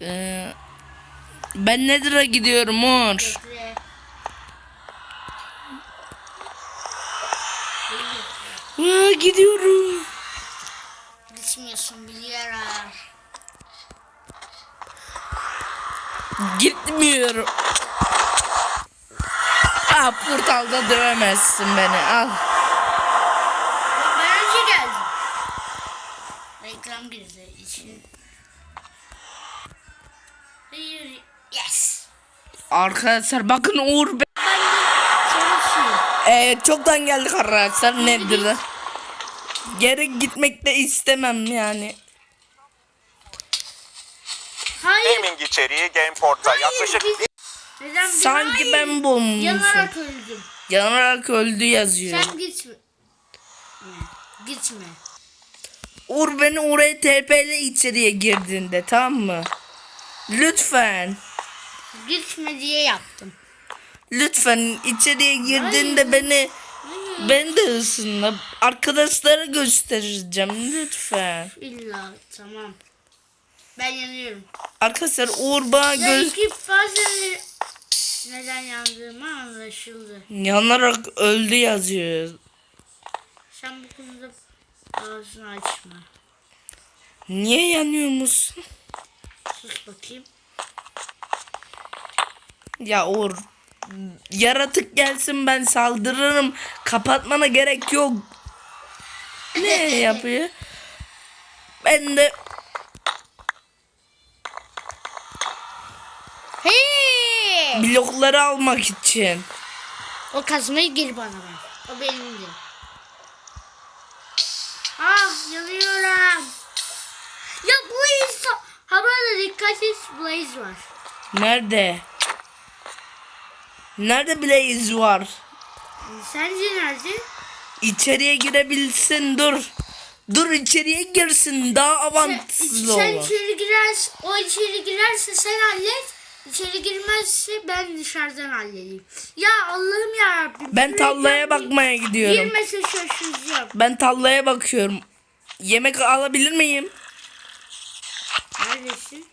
Ee, ben Nether'a gidiyorum Uğur. Aa, gidiyorum. Gitmiyorsun biliyorum. Gitmiyorum. Aa, portalda dövemezsin beni. Al. Ben önce geldim. Reklam girdi Arkadaşlar bakın Uğur be- Ben de çalışıyorum. Evet çoktan geldik arkadaşlar Nether'a. Geri gitmek de istemem yani. Hayır. Gaming içeriği Gameport'ta yaklaşık biz- Neden biz- Sanki Hayır. ben bulmuşum. Yanarak öldüm. Yanarak öldü yazıyor. Sen gitme. Gitme. Uğur beni oraya TP ile içeriye girdiğinde tamam mı? Lütfen. Gitme diye yaptım. Lütfen içeriye girdiğinde beni ben de ısınla. Arkadaşlara göstereceğim lütfen. İlla tamam. Ben yanıyorum. Arkadaşlar Uğur bana göz iki bazen neden yandığımı anlaşıldı. yanarak öldü yazıyor. Sen bu konuda ağzını açma. Niye yanıyor musun? Sus bakayım. Ya Uğur yaratık gelsin ben saldırırım. Kapatmana gerek yok. Ne yapıyor? Ben de Hey! blokları almak için. O kazmayı geri bana ver. O benimdi. Ah yanıyorum. Ya bu insan. Ha burada dikkat et Blaze var. Nerede? Nerede Blaze var? Sence nerede? İçeriye girebilsin dur. Dur içeriye girsin daha Sen, avantajlı sen olur. içeri girersin. O içeri girerse sen hallet. İçeri girmezse ben dışarıdan halledeyim. Ya Allah'ım ya Rabbim. Ben tallaya bakmaya gidiyorum. Girmese şaşıracağım. Ben tallaya bakıyorum. Yemek alabilir miyim? Neredesin?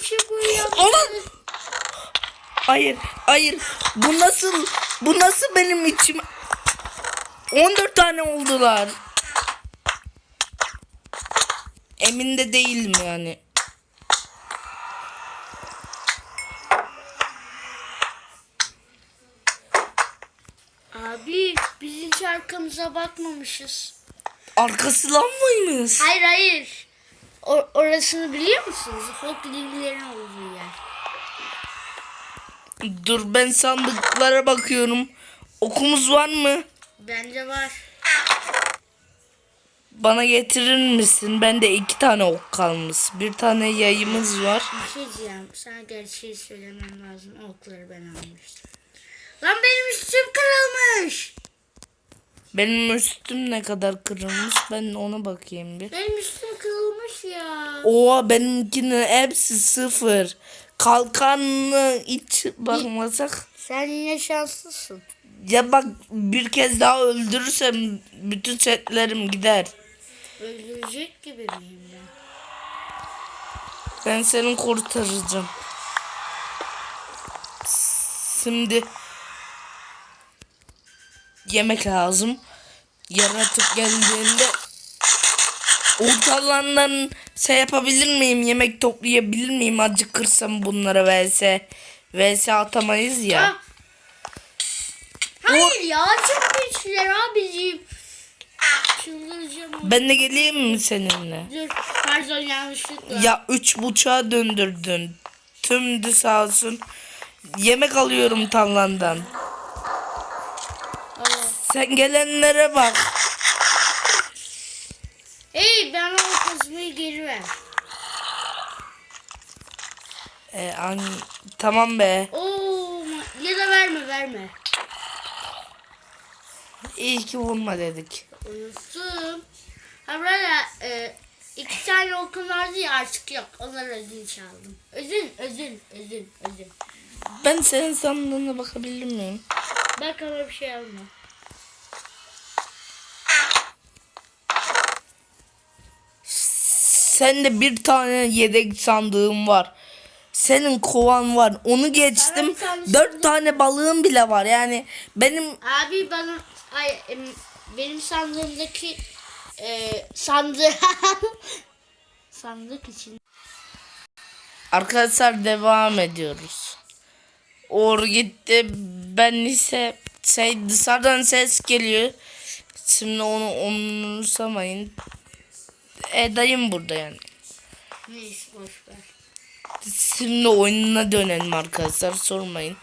İçi bu. Aman! Hayır, hayır. Bu nasıl? Bu nasıl benim içim? 14 tane oldular. Emin de değilim yani. Abi biz hiç arkamıza bakmamışız. Arkası lan mıymış? Hayır hayır. O- orasını biliyor musunuz? Folk ligilerin olduğu yer. Dur ben sandıklara bakıyorum. Okumuz var mı? Bende var. Bana getirir misin? Bende iki tane ok kalmış. Bir tane yayımız var. Bir şey diyeceğim. Sana gerçeği söylemem lazım. O okları ben almıştım. Lan benim üstüm kırılmış. Benim üstüm ne kadar kırılmış ben ona bakayım bir. Benim üstüm kırılmış ya. Oha benimkinin hepsi sıfır. Kalkanlı hiç bakmasak. Sen yine şanslısın. Ya bak bir kez daha öldürürsem bütün setlerim gider. Öldürecek gibi miyim ben? Ben seni kurtaracağım. Şimdi yemek lazım. Yaratık geldiğinde ortalarından şey yapabilir miyim? Yemek toplayabilir miyim? Acıkırsam bunlara vs. vs atamayız ya. Ah! Hayır ya çok güçlüler abiciğim. Çıldıracağım. onu. Ben de geleyim mi seninle? Dur pardon yanlışlıkla. Ya üç buçuğa döndürdün. Tümdü sağ olsun. Yemek alıyorum tarlandan. Allah. Sen gelenlere bak. Hey ben o kazmayı geri ver. Ee, an- tamam be. Oo ya da verme verme. İyi ki vurma dedik. Unuttum. Ha burada e, iki tane okum vardı ya artık yok. Onları ödünç aldım. Ödün ödün ödün ödün. Ben senin sandığına bakabilir miyim? Bak ama bir şey alma. Sende bir tane yedek sandığın var. Senin kovan var. Onu geçtim. Sana bir tane Dört tane balığım bile var. Yani benim Abi bana ay em, benim sandığımdaki e, sandığı sandık için arkadaşlar devam ediyoruz. Uğur gitti. Ben ise şey, dışarıdan ses geliyor. Şimdi onu umursamayın. E dayım burada yani. neyse boş ver. Şimdi oyununa dönelim arkadaşlar sormayın.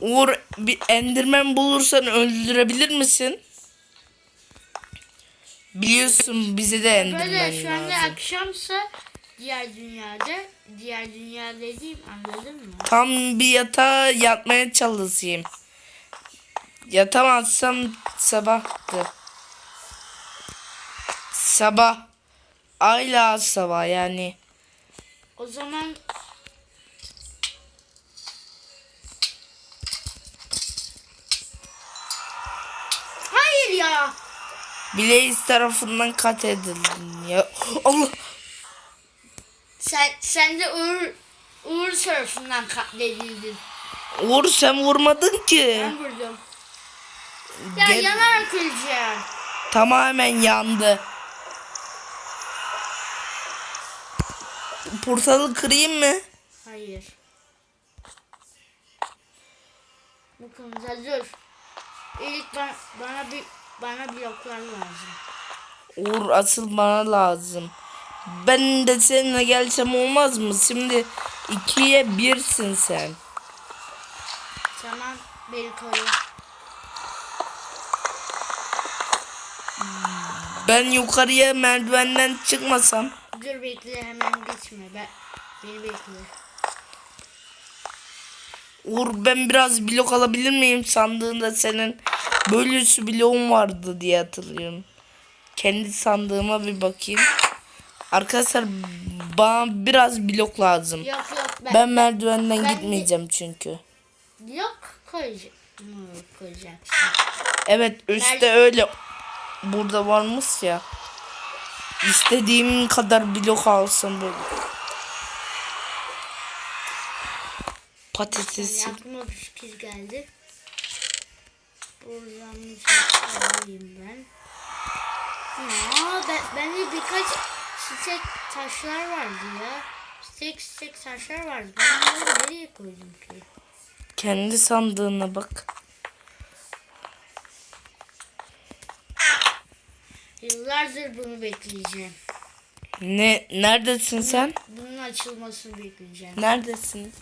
Uğur bir enderman bulursan öldürebilir misin? Biliyorsun bize de enderman Böyle şu anda lazım. akşamsa diğer dünyada diğer dünya dediğim anladın mı? Tam bir yatağa yatmaya çalışayım. Yatamazsam sabahtı. Sabah. Ayla sabah yani. O zaman Hayır ya. Blaze tarafından kat edildim ya. Allah. Sen sen de Uğur Uğur tarafından katledildin. Uğur sen vurmadın ki. Ben vurdum. Ya Gel- yanarak öleceğim. Tamamen yandı. Portalı kırayım mı? Hayır. Konuda dur. İlk bana, bana bir bana bloklar lazım. Uğur asıl bana lazım. Ben de seninle gelsem olmaz mı? Şimdi ikiye birsin sen. Tamam beni koru. Ben yukarıya merdivenden çıkmasam. Dur bekle hemen geçme. Ben, beni bekle. Uğur ben biraz blok alabilir miyim? Sandığında senin böylesi bloğun vardı diye hatırlıyorum. Kendi sandığıma bir bakayım. Arkadaşlar bana biraz blok lazım. Yok yok ben, Ben merdivenden ben- gitmeyeceğim çünkü. blok koyacağım. Mı koyacaksın? Evet üstte öyle burada varmış ya. İstediğim kadar blok alsam böyle. Patates. Yani aklıma bir fikir geldi. Buradan bir şey alayım ben. Ya ben, bende birkaç stek taşlar vardı ya. Stek stek taşlar vardı. Ben bunları nereye koydum ki? Kendi sandığına bak. Yıllardır bunu bekleyeceğim. Ne neredesin sen? Bunun açılmasını bekleyeceğim. Neredesin?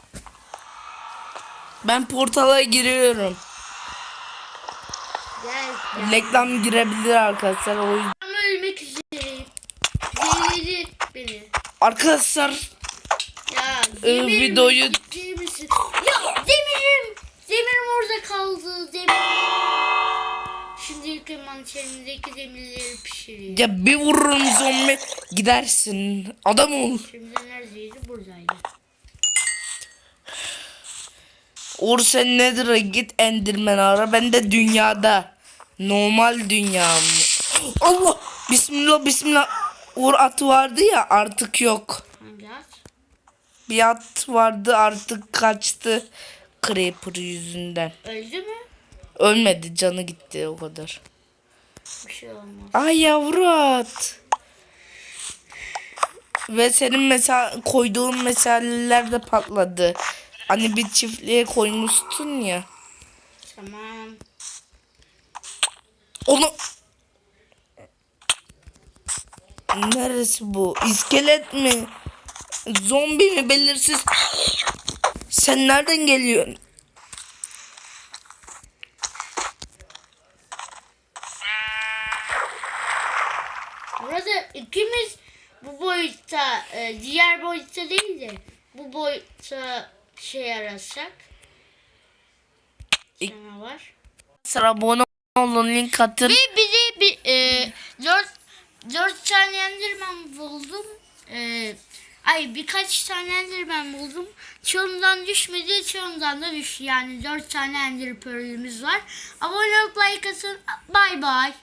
Ben portala giriyorum. Gel. gel. Reklam girebilir arkadaşlar. O yüzden. Ama ölmek üzereyim. Zehirledi beni. Arkadaşlar Ya demirim videoyu-? Ya demirim. Demirim orada kaldı. Demir. Şimdi ilk envanterimdeki demirleri pişireyim. ya bir vururum zombi gidersin. Adam ol. Şimdi neredeydi? Buradaydı. Uğur sen nedir? Git Enderman ara. Ben de dünyada. Normal dünya mı? Allah! Bismillah bismillah. Uğur atı vardı ya artık yok. Hangi at? Bir at vardı artık kaçtı. Creeper yüzünden. Öldü mü? Ölmedi canı gitti o kadar. Bir şey olmaz. Ay yavru at. Ve senin mesela koyduğun meseleler de patladı. Hani bir çiftliğe koymuştun ya. Tamam. Onu... Neresi bu? İskelet mi? Zombi mi belirsiz? Sen nereden geliyorsun? Burada ikimiz bu boyutta, e, diğer boyutta değil de bu boyutta şey arasak. Canavar. Sıra abone olun link atın. Bir bize bir e, dört dört tane enderman buldum. E, ay birkaç tane enderman buldum. Çoğundan düşmedi, çoğundan da düştü. Yani dört tane ender pearl'ümüz var. Abone olup like atın. Bye bye.